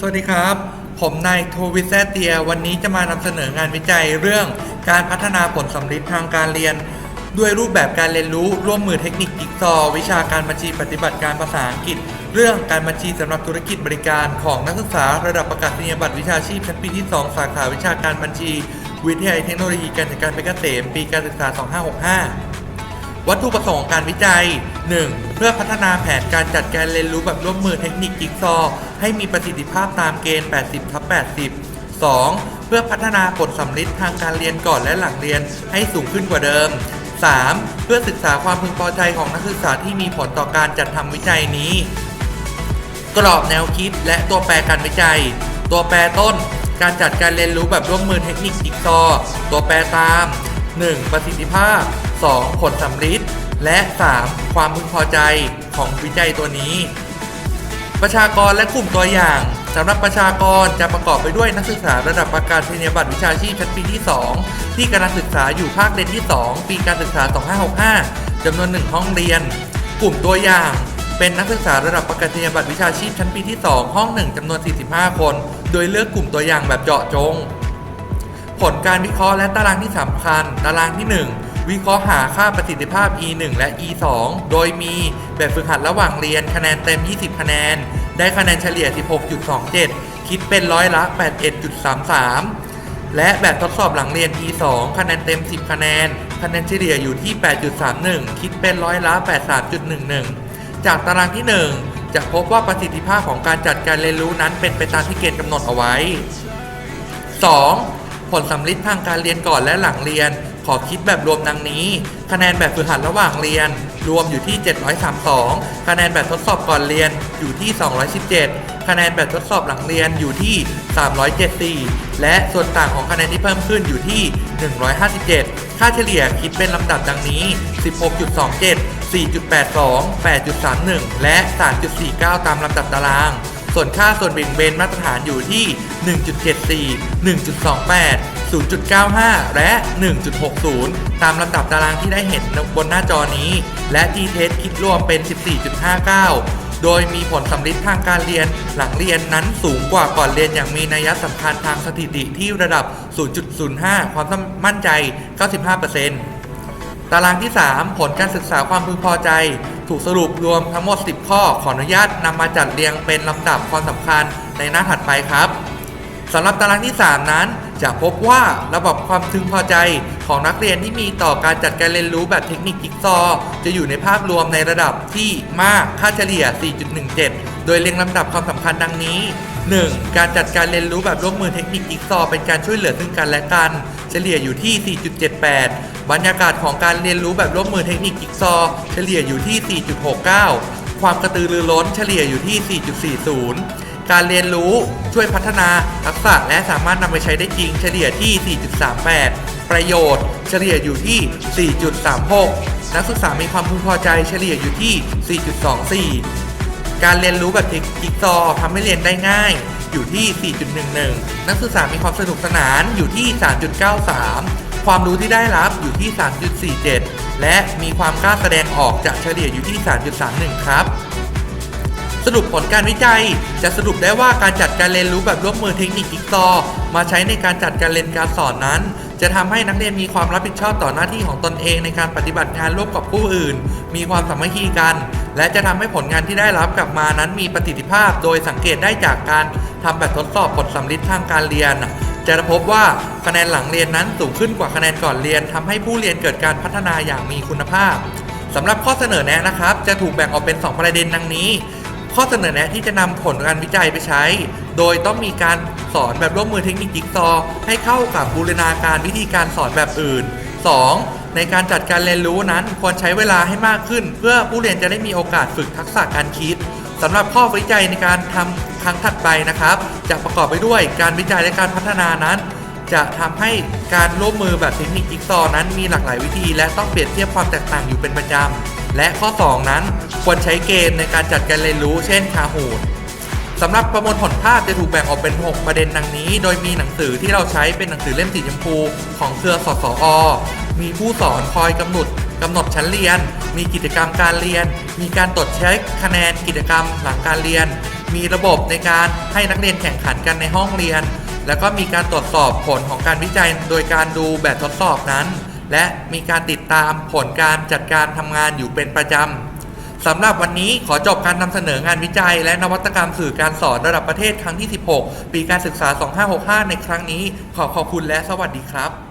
สวัสดีครับ ผมนายโทวิเซเตีย วันนี้จะมานำเสนองานวิจัยเรื่องการพัฒนาผลสำลิดทางการเรียน ด้วยรูปแบบการเรียนรู้ร่วมมือเทคนิคจิ๊กซอว์วิชาการบัญชีปฏิบัติการภาษาอังกฤษ เรื่องการบัญชีสำหรับธุรกิจบริการของนักศึกษาระดับประกาศนียบัตรวิชาชีพชั้นปีที่ 2 สาขาวิชาการบัญชี วิทยาลัยเทคโนโลยีการจัดการเพชรเกษมปีการศึกษา 2565 วัตถุประสงค์การวิจัย 1. เพื่อพัฒนาแผนการจัดการเรียนรู้แบบร่วมมือเทคนิคจิ๊กซอ ให้มีประสิทธิภาพตามเกณฑ์ 80ทับ80 2. เพื่อพัฒนาผลสำลิดทางการเรียนก่อนและหลังเรียนให้สูงขึ้นกว่าเดิม 3. เพื่อศึกษาความพึงพอใจของนักศึกษาที่มีผลต่อการจัดทำวิจัยนี้ กรอบแนวคิดและตัวแปรการวิจัย ตัวแปรต้น การจัดการเรียนรู้แบบร่วมมือเทคนิคจิ๊กซอ ตัวแปรตาม 1. ประสิทธิภาพ 2. ผลสำลิด และ 3. ความพึงพอใจของวิจัยตัวนี้ ประชากรและกลุ่มตัวอย่างสำหรับประชากรจะประกอบไปด้วยนักศึกษาระดับประกาศนียบัตรวิชาชีพชั้นปีที่ 2 ที่กำลังศึกษาอยู่ภาคเรียนที่ 2 ปีการศึกษา 2565จำนวน 1 ห้องเรียน กลุ่มตัวอย่าง เป็นนักศึกษาระดับประกาศนียบัตรวิชาชีพชั้นปีที่ 2 ห้อง 1จำนวน 45 คน โดยเลือกกลุ่มตัวอย่างแบบเจาะจง ผลการวิเคราะห์และตารางที่สำคัญ ตารางที่ 1 วิเคราะห์หาค่าประสิทธิภาพ E 1 และ E 2 โดยมีแบบฝึกหัดระหว่างเรียนคะแนนเต็ม 20 คะแนน ได้คะแนนเฉลี่ย 16.27 คิดเป็นร้อยละ 81.33 และแบบทดสอบหลังเรียน E 2 คะแนนเต็ม 10 คะแนน คะแนนเฉลี่ยอยู่ที่ 8.31 คิดเป็นร้อยละ 83.11 จากตารางที่ 1 จะพบว่าประสิทธิภาพของการจัดการเรียนรู้นั้นเป็นไปตามที่เกณฑ์กำหนดเอาไว้ 2. ผลสำลิดทางการเรียนก่อนและหลังเรียน ขอคิดแบบรวมดังนี้ คะแนนแบบฝึกหัดระหว่างเรียน รวมอยู่ที่ 732 คะแนนแบบทดสอบก่อนเรียนอยู่ที่ 217 คะแนนแบบทดสอบหลังเรียนอยู่ที่ 374 และส่วนต่างของคะแนนที่เพิ่มขึ้นอยู่ที่ 157 ค่าเฉลี่ยคิดเป็นลำดับดังนี้ 16.27 4.82 8.31 และ 3.49 ตามลำดับตาราง ส่วนค่าส่วนเบี่ยงเบนมาตรฐานอยู่ที่ 1.74 1.28 0.95 และ 1.60 ตามลำดับตารางที่ได้เห็นบนหน้าจอนี้ และ t-test คิดรวมเป็น 14.59 โดยมีผลสำลิดทางการเรียนหลังเรียนนั้นสูงกว่าก่อนเรียนอย่างมีนัยสำคัญทางสถิติที่ระดับ 0.05 ความมั่นใจ 95% ตารางที่ 3 ผลการศึกษาความพึงพอใจ ถูกสรุปรวมทั้งหมด 10 ข้อ ขออนุญาตนำมาจัดเรียงเป็นลำดับความสำคัญในหน้าถัดไปครับสำหรับตารางที่ 3 นั้น จะพบว่าระบบความพึงพอใจของนักเรียนที่มีต่อการจัดการเรียนรู้แบบเทคนิคจิ๊กซอว์จะอยู่ในภาพรวมในระดับที่มากค่าเฉลี่ย 4.17 โดยเรียงลำดับความสำคัญดังนี้ 1. การจัดการเรียนรู้แบบร่วมมือเทคนิคจิ๊กซอว์เป็นการช่วยเหลือซึ่งกันและกัน เฉลี่ยอยู่ที่ 4.78 บรรยากาศของการเรียนรู้แบบร่วมมือเทคนิคจิ๊กซอ เฉลี่ยอยู่ที่ 4.69 ความกระตือรือร้นเฉลี่ยอยู่ที่ 4.40 การเรียนรู้ช่วยพัฒนาทักษะและสามารถนำไปใช้ได้จริง เฉลี่ยที่ 4.38 ประโยชน์ เฉลี่ยอยู่ที่ 4.36 นักศึกษามีความพึงพอใจเฉลี่ยอยู่ที่ 4.24 การเรียนรู้แบบจิ๊กซอทำให้เรียนได้ง่ายอยู่ที่ 4.11 นักศึกษามีความสนุกสนานอยู่ที่ 3.93 ความรู้ที่ได้รับอยู่ที่ 3.47 และมีความกล้าแสดงออกจะเฉลี่ยอยู่ที่ 3.31 ครับ สรุปผลการวิจัย จะสรุปได้ว่าการจัดการเรียนรู้แบบร่วมมือเทคนิคจิ๊กซอมาใช้ในการจัดการเรียนการสอนนั้น จะทำให้นักเรียนมีความรับผิดชอบต่อหน้าที่ของตนเองในการปฏิบัติงานร่วมกับผู้อื่น มีความสามัคคีกัน และจะทำให้ผลงานที่ได้รับกลับมานั้นมีประสิทธิภาพ โดยสังเกตได้จากการทำแบบทดสอบผลสำลิดทางการเรียน จะพบว่าคะแนนหลังเรียนนั้นสูงขึ้นกว่าคะแนนก่อนเรียนทำให้ผู้เรียนเกิดการพัฒนาอย่างมีคุณภาพสำหรับข้อเสนอแนะนะครับ จะถูกแบ่งออกเป็น 2 ประเด็นดังนี้ ข้อเสนอแนะที่จะนำผลการวิจัยไปใช้ โดยต้องมีการสอนแบบร่วมมือเทคนิคจิ๊กซอว์ให้เข้ากับบูรณาการวิธีการสอนแบบอื่น 2. ในการจัดการเรียนรู้นั้นควรใช้เวลาให้มากขึ้น เพื่อผู้เรียนจะได้มีโอกาสฝึกทักษะการคิด สำหรับข้อวิจัยในการทำครั้งถัดไปนะครับ จะประกอบไปด้วยการวิจัยและการพัฒนานั้น จะทำให้การร่วมมือแบบเทคนิคจิ๊กซอนั้นมีหลากหลายวิธี และต้องเปรียบเทียบความแตกต่างอยู่เป็นประจำและข้อ 2 นั้นควรใช้เกณฑ์ในการจัดการเรียนรู้ เช่นคาหูดสำหรับประมวลผลภาพจะถูกแบ่งออกเป็น 6 ประเด็นดังนี้ โดยมีหนังสือที่เราใช้เป็นหนังสือเล่มสีชมพูของเครือสสอ มีผู้สอนคอยกำหนดกำหนดชั้นเรียน มีกิจกรรมการเรียน มีการตรวจเช็คคะแนนกิจกรรมหลังการเรียน มีระบบในการให้นักเรียนแข่งขันกันในห้องเรียน แล้วก็มีการตรวจสอบผลของการวิจัยโดยการดูแบบทดสอบนั้น และมีการติดตามผลการจัดการทำงานอยู่เป็นประจำสำหรับวันนี้ขอจบการนำเสนองานวิจัย และนวัตกรรมสื่อการสอนระดับประเทศครั้งที่ 16 ปีการศึกษา 2565 ในครั้งนี้ ขอขอบคุณและสวัสดีครับ